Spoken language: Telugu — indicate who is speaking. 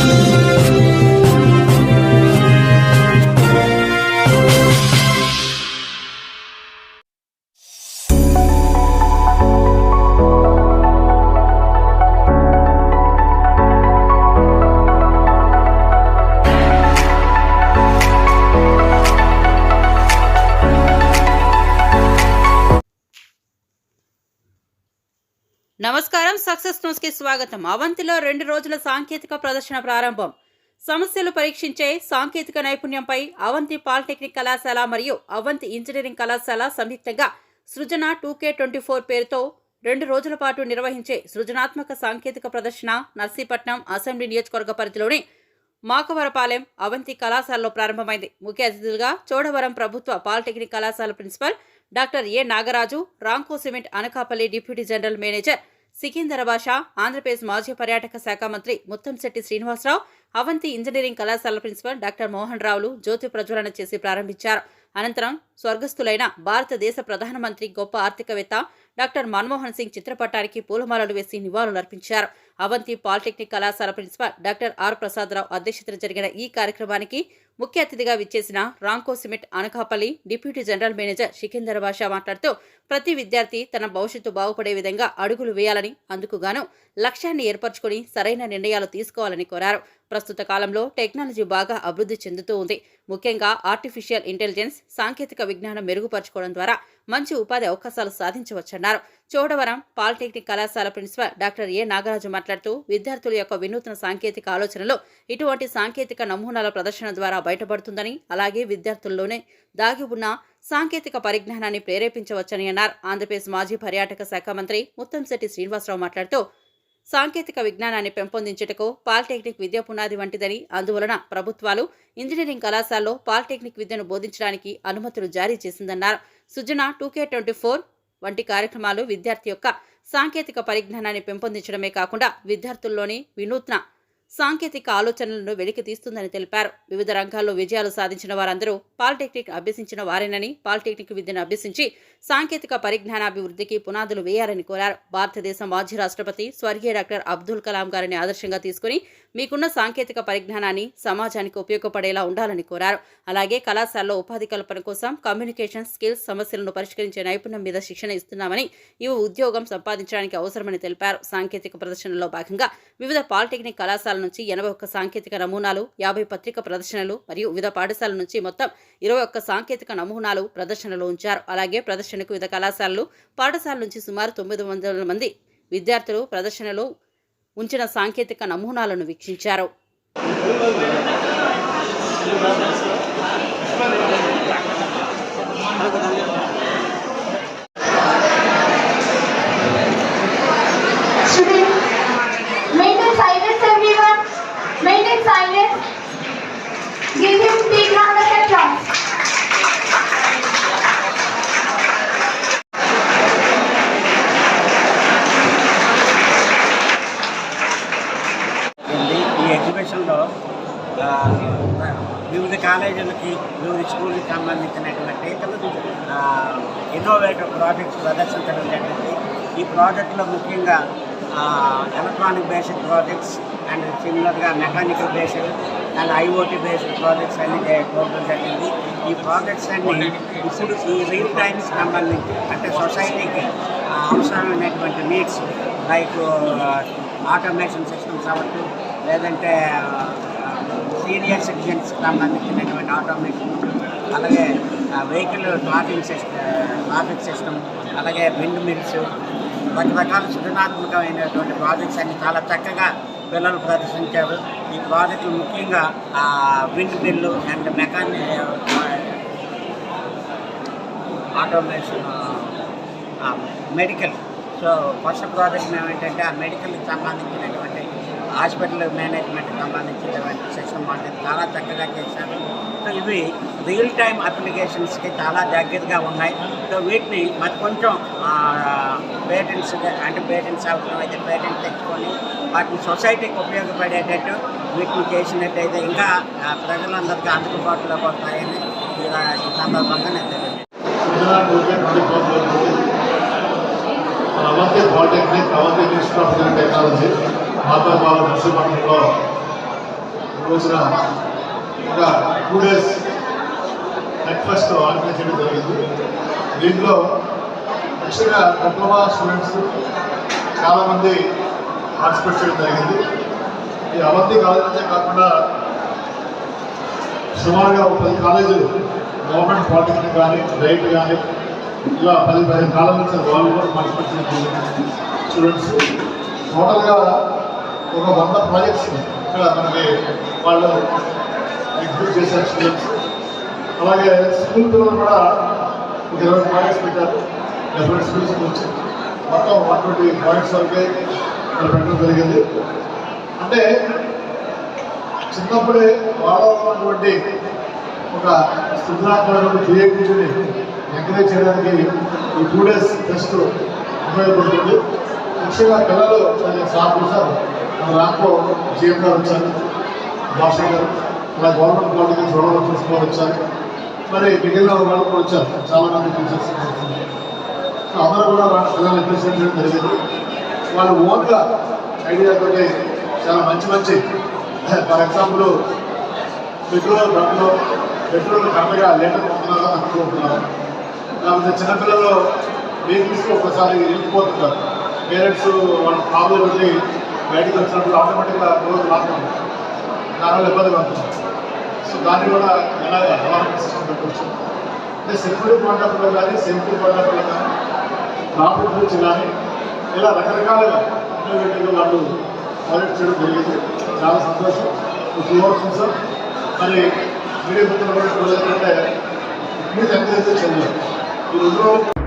Speaker 1: 嗯。నమస్కారం సక్సెస్ న్యూస్ కి స్వాగతం అవంతిలో రెండు రోజుల సాంకేతిక ప్రదర్శన ప్రారంభం సమస్యలు పరీక్షించే సాంకేతిక నైపుణ్యంపై అవంతి పాలిటెక్నిక్ కళాశాల మరియు అవంతి ఇంజనీరింగ్ కళాశాల సంయుక్తంగా సృజన టూకే ట్వంటీ ఫోర్ పేరుతో రెండు రోజుల పాటు నిర్వహించే సృజనాత్మక సాంకేతిక ప్రదర్శన నర్సీపట్నం అసెంబ్లీ నియోజకవర్గ పరిధిలోని మాకవరపాలెం అవంతి కళాశాలలో ప్రారంభమైంది ముఖ్య అతిథులుగా చోడవరం ప్రభుత్వ పాలిటెక్నిక్ కళాశాల principal doctor A Nagaraju Ramco cement Anakapalli deputy general manager Sikandar Basha Andhra Pradesh మాజీ పర్యాటక శాఖ మంత్రి ముత్తంశెట్టి శ్రీనివాసరావు అవంతి ఇంజనీరింగ్ కళాశాల ప్రిన్సిపల్ డాక్టర్ మోహన్ రావులు జ్యోతి ప్రజ్వలన చేసి ప్రారంభించారు అనంతరం స్వర్గస్థులైన భారతదేశ ప్రధానమంత్రి గొప్ప ఆర్థికవేత్త డాక్టర్ మన్మోహన్ సింగ్ చిత్రపటానికి పూలమాలలు వేసి నివాళులర్పించారు అవంతి పాలిటెక్నిక్ కళాశాల ప్రిన్సిపల్ డాక్టర్ ఆర్ ప్రసాదరావు అధ్యక్షతన జరిగిన ఈ కార్యక్రమానికి ముఖ్య అతిథిగా విచ్చేసిన Ramco cement Anakapalli deputy general manager Sikandar Basha మాట్లాడుతూ ప్రతి విద్యార్థి తన భవిష్యత్తు బాగుపడే విధంగా అడుగులు వేయాలని అందుకుగాను లక్ష్యాన్ని ఏర్పరచుకుని సరైన నిర్ణయాలు తీసుకోవాలని కోరారు ప్రస్తుత కాలంలో టెక్నాలజీ బాగా అభివృద్ధి చెందుతూ ఉంది ముఖ్యంగా ఆర్టిఫిషియల్ ఇంటెలిజెన్స్ సాంకేతిక విజ్ఞానం మెరుగుపరచుకోవడం ద్వారా మంచి ఉపాధి అవకాశాలు సాధించవచ్చన్నారు చోడవరం పాలిటెక్నిక్ కళాశాల ప్రిన్సిపల్ డాక్టర్ ఏ నాగరాజు మాట్లాడుతూ విద్యార్థుల యొక్క వినూత్న సాంకేతిక ఆలోచనలో ఇటువంటి సాంకేతిక నమూనాల ప్రదర్శన ద్వారా బయటపడుతుందని అలాగే విద్యార్థుల్లోనే దాగి ఉన్న సాంకేతిక పరిజ్ఞానాన్ని ప్రేరేపించవచ్చని అన్నారు ఆంధ్రప్రదేశ్ మాజీ పర్యాటక శాఖ మంత్రి ముత్తంశెట్టి శ్రీనివాసరావు మాట్లాడుతూ సాంకేతిక విజ్ఞానాన్ని పెంపొందించుటకు పాలిటెక్నిక్ విద్య పునాది వంటిదని అందువలన ప్రభుత్వాలు ఇంజనీరింగ్ కళాశాలలో పాలిటెక్నిక్ విద్యను బోధించడానికి అనుమతులు జారీ చేసిందన్నారు సుజన టూకే ట్వంటీ ఫోర్ వంటి కార్యక్రమాలు విద్యార్థి యొక్క సాంకేతిక పరిజ్ఞానాన్ని పెంపొందించడమే కాకుండా విద్యార్థుల్లోని వినూత్న సాంకేతిక ఆలోచనలను వెలికి తీస్తుందని తెలిపారు వివిధ రంగాల్లో విజయాలు సాధించిన వారందరూ పాలిటెక్నిక్ అభ్యసించిన వారేనని పాలిటెక్నిక్ విద్యను అభ్యసించి సాంకేతిక పరిజ్ఞానాభివృద్ధికి పునాదులు వేయాలని కోరారు భారతదేశం మాజీ రాష్ట్రపతి స్వర్గీయ డాక్టర్ అబ్దుల్ కలాం గారిని ఆదర్శంగా తీసుకుని మీకున్న సాంకేతిక పరిజ్ఞానాన్ని సమాజానికి ఉపయోగపడేలా ఉండాలని కోరారు అలాగే కళాశాలలో ఉపాధి కల్పన కోసం కమ్యూనికేషన్ స్కిల్స్ సమస్యలను పరిష్కరించే నైపుణ్యం మీద శిక్షణ ఇస్తున్నామని ఇవి ఉద్యోగం సంపాదించడానికి అవసరమని తెలిపారు సాంకేతిక ప్రదర్శనలో భాగంగా వివిధ పాలిటెక్నిక్ కళాశాల పాఠశాల నుంచి ఎనభై ఒక్క సాంకేతిక నమూనాలు యాభై పత్రిక ప్రదర్శనలు మరియు వివిధ పాఠశాల నుంచి మొత్తం ఇరవై ఒక్క సాంకేతిక నమూనాలు ప్రదర్శనలో ఉంచారు అలాగే ప్రదర్శనకు వివిధ కళాశాలలు పాఠశాల నుంచి సుమారు తొమ్మిది వందల మంది విద్యార్థులు ప్రదర్శనలు ఉంచిన సాంకేతిక నమూనాలను వీక్షించారు
Speaker 2: కాలేజీలకి వివిధ స్కూల్కి సంబంధించినటువంటి ఇన్నోవేటివ్ ప్రాజెక్ట్స్ ప్రదర్శించడం జరిగింది ఈ ప్రాజెక్టులో ముఖ్యంగా ఎలక్ట్రానిక్ బేసిక్ ప్రాజెక్ట్స్ అండ్ సిమిలర్గా mechanical based and IoT based projects అన్ని చూడడం జరిగింది ఈ ప్రాజెక్ట్స్ అన్ని ఇప్పుడు ఈ రియల్ టైమ్కి సంబంధించి అంటే సొసైటీకి అవసరమైనటువంటి నీడ్స్ లైక్ ఆటోమేషన్ సిస్టమ్స్ అవ్వచ్చు లేదంటే సీనియర్ సిటిజన్స్ సంబంధించినటువంటి ఆటోమేషన్ అలాగే vehicle traffic system traffic system అలాగే విండ్ మిల్స్ రకరకాల సృజనాత్మకమైనటువంటి ప్రాజెక్ట్స్ అన్ని చాలా చక్కగా పిల్లలు ప్రదర్శించారు ఈ ప్రాజెక్టులు ముఖ్యంగా wind mill and mechanic automation medical so first project ఏమిటంటే ఆ మెడికల్కి సంబంధించినటువంటి హాస్పిటల్ మేనేజ్మెంట్ సంబంధించినటువంటి సెక్షన్ మాట చాలా చక్కగా చేశారు సో ఇవి రియల్ టైం అప్లికేషన్స్కి చాలా దగ్గరగా ఉన్నాయి సో వీటిని మరి కొంచెం పేటెంట్స్ అంటే పేటెంట్స్ అవసరం అయితే పేటెంట్ తెచ్చుకొని వాటిని సొసైటీకి ఉపయోగపడేటట్టు వీటిని చేసినట్టయితే ఇంకా ప్రజలందరికీ అందుబాటులో పడతాయని ఈ సందర్భంగా నేను తెలియదు
Speaker 3: పాలిటెక్నిక్ ఆఫ్ టెక్నాలజీ మాతాబాల నర్సింహంలో రోజున ఒక టూ డేస్ బ్రేక్ఫాస్ట్ ఆర్గనైజ్ చేయడం జరిగింది దీంట్లో ముఖ్యంగా డిప్లొమా స్టూడెంట్స్ చాలామంది పార్టిసిపేట్ చేయడం జరిగింది ఈ అవంతి కాలేజీ కాకుండా సుమారుగా పది కాలేజీలు గవర్నమెంట్ పాలిటెక్నిక్ కానీ రైట్ కానీ ఇలా పది పదిహేను కాలం నుంచి వాళ్ళు కూడా పార్టిసిపేట్ చేయడం స్టూడెంట్స్ టోటల్గా ఒక వంద ప్రాజెక్ట్స్ ఇక్కడ మనకి వాళ్ళు ఎగ్జిక్యూట్ చేశారు స్టూడెంట్స్ అలాగే స్కూల్ పిల్లలు కూడా ఒక ఇరవై ప్రాజెక్ట్స్ పెట్టారు డెఫరెంట్ స్కూల్స్ నుంచి మొత్తం వన్ ట్వంటీ ప్రాజెక్ట్స్ వరకే ఇక్కడ పెట్టడం జరిగింది అంటే చిన్నప్పుడే వాళ్ళలో ఉన్నటువంటి ఒక సృజనాత్మకమైన క్రియేటివిటీని ఎంకరేజ్ చేయడానికి ఈ టూ డేస్ టెస్ట్ ఉపయోగపడుతుంది ముఖ్యంగా పిల్లలు చాలా సాగుతారు దాంట్లో సీఎం గారు వచ్చారు భాష గారు ఇలా గవర్నమెంట్ వాళ్ళకి చూడడం చూసుకోవాలి వచ్చారు మరి మిగిలిన వాళ్ళు కూడా వచ్చారు చాలా మంది టీచర్స్ అందరూ కూడా పిల్లలు రిప్రజెంట్ చేయడం జరిగింది వాళ్ళు ఓన్గా ఐడియా తోటి చాలా మంచి మంచి ఫర్ ఎగ్జాంపుల్ పెట్రోల్ బండ్లో పెట్రోల్ కరెక్ట్గా లీటర్ పొందుతున్నారో అనుకుంటున్నారు లేకపోతే చిన్నపిల్లలు వెహికల్స్ ఒకసారి వెళ్ళిపోతున్నారు పేరెంట్స్ వాళ్ళ ప్రాబ్లం వెళ్ళి బయటకు వచ్చినప్పుడు ఆటోమేటిక్గా రోజు లాక్ దానివల్ల ఇబ్బందిగా ఉంటుంది సో దాన్ని కూడా ఎలా అలవాటు సిస్టమ్ పెట్టవచ్చు అంటే సెక్యూరిటీ పాయింట్ ఆఫ్ వ్యూ కానీ సేఫ్టీ పాయింట్ ఆఫ్ వ్యూ కానీ ప్రాఫిట్ గురించి కానీ ఇలా రకరకాలుగా ఇంటర్వ్యూటింగ్ వాళ్ళు ప్రాజెక్ట్ చేయడం జరిగింది చాలా సంతోషం చూడవచ్చు సార్ మరి మీడియా మిత్రులు కూడా చూడాలంటే మీరు ఎంత చేస్తే చెందారు ఈ రోజులో